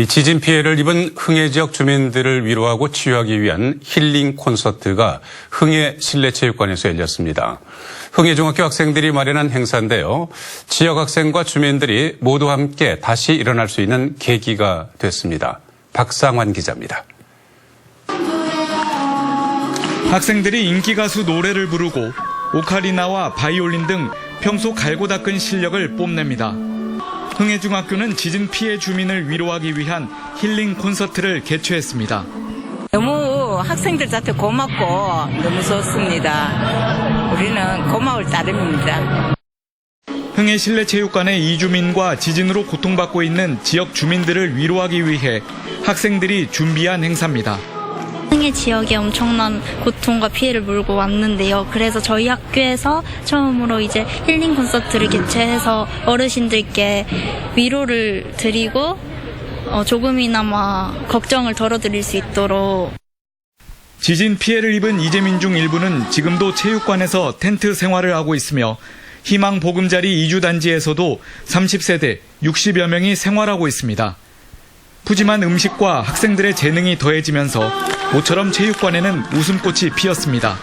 이 지진 피해를 입은 흥해 지역 주민들을 위로하고 치유하기 위한 힐링 콘서트가 흥해 실내체육관에서 열렸습니다. 흥해 중학교 학생들이 마련한 행사인데요. 지역 학생과 주민들이 모두 함께 다시 일어날 수 있는 계기가 됐습니다. 박상환 기자입니다. 학생들이 인기 가수 노래를 부르고 오카리나와 바이올린 등 평소 갈고 닦은 실력을 뽐냅니다. 흥해중학교는 지진 피해 주민을 위로하기 위한 힐링 콘서트를 개최했습니다. 너무 학생들한테 고맙고 너무 좋습니다. 우리는 고마울 따름입니다. 흥해 실내체육관의 이주민과 지진으로 고통받고 있는 지역 주민들을 위로하기 위해 학생들이 준비한 행사입니다. 흥해 지역에 엄청난 고통과 피해를 물고 왔는데요. 그래서 저희 학교에서 처음으로 이제 힐링 콘서트를 개최해서 어르신들께 위로를 드리고 어, 조금이나마 걱정을 덜어드릴 수 있도록 지진 피해를 입은 이재민 중 일부는 지금도 체육관에서 텐트 생활을 하고 있으며 희망 보금자리 이주단지에서도 30세대 60여 명이 생활하고 있습니다. 푸짐한 음식과 학생들의 재능이 더해지면서 모처럼 체육관에는 웃음꽃이 피었습니다.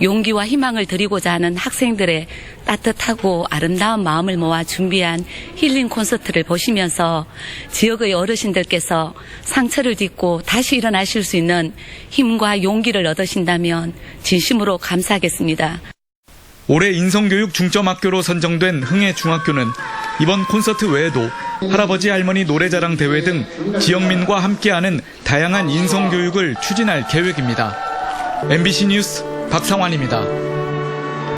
용기와 희망을 드리고자 하는 학생들의 따뜻하고 아름다운 마음을 모아 준비한 힐링 콘서트를 보시면서 지역의 어르신들께서 상처를 딛고 다시 일어나실 수 있는 힘과 용기를 얻으신다면 진심으로 감사하겠습니다. 올해 인성교육 중점학교로 선정된 흥해 중학교는 이번 콘서트 외에도 할아버지 할머니 노래자랑 대회 등 지역민과 함께하는 다양한 인성교육을 추진할 계획입니다. MBC 뉴스 박상환입니다.